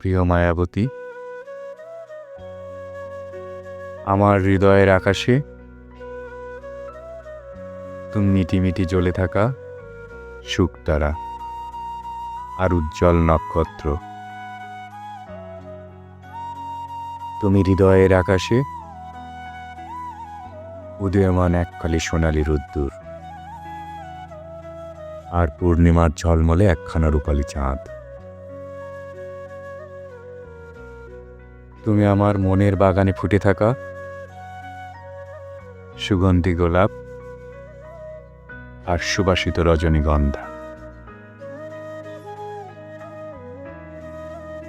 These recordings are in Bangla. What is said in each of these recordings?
প্রিয় মায়াবতী, আমার হৃদয়ের আকাশে তুমি মিটিমিটি জ্বলে থাকা শুকতারা আর উজ্জ্বল নক্ষত্র। তুমি হৃদয়ের আকাশে উদীয়মান একখালি সোনালি রোদ্দুর আর পূর্ণিমার ঝলমলে একখানা রূপালি চাঁদ। তুমি আমার মনের বাগানে ফুটে থাকা সুগন্ধি গোলাপ আর সুবাসিত রজনীগন্ধা।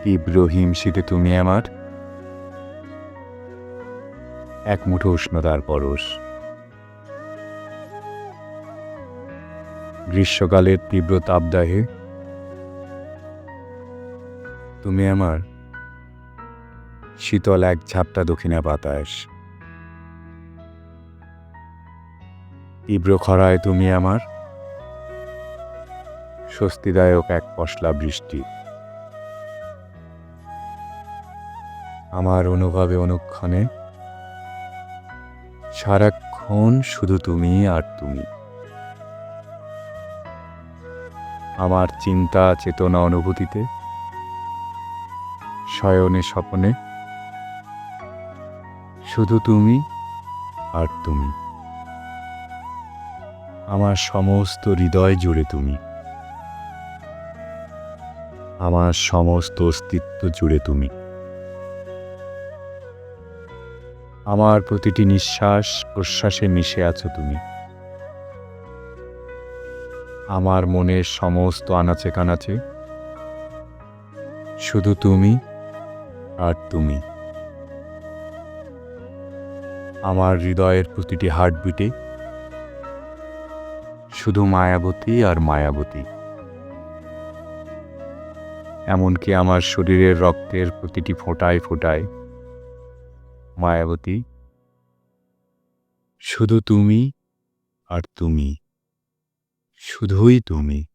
তীব্র হিমশীতে তুমি আমার এক মুঠো উষ্ণতার পরশ। গ্রীষ্মকালের তীব্র তাপদাহে তুমি আমার শীতল এক ঝাপটা দক্ষিণা বাতাস। তীব্র খরায় তুমি আমার। স্বস্তিদায়ক এক পশলা বৃষ্টি। আমার অনুভবে অনুক্ষণে সারাক্ষণ শুধু তুমি আর তুমি। আমার চিন্তা, চেতনা অনুভূতিতে, শয়নে স্বপনে শুধু তুমি আর তুমি। আমার সমস্ত হৃদয় জুড়ে তুমি। আমার সমস্ত অস্তিত্ব জুড়ে তুমি। আমার প্রতিটি নিঃশ্বাস প্রশ্বাসে মিশে আছো তুমি। আমার মনের সমস্ত আনাচে কানাচে। শুধু তুমি আর তুমি। আমার হৃদয়ের প্রতিটি হার্টবিটে শুধু মায়াবতী আর মায়াবতী। এমনকি আমার শরীরের রক্তের প্রতিটি ফোঁটায় ফোঁটায়। মায়াবতী, শুধু তুমি আর তুমি। শুধুই তুমি।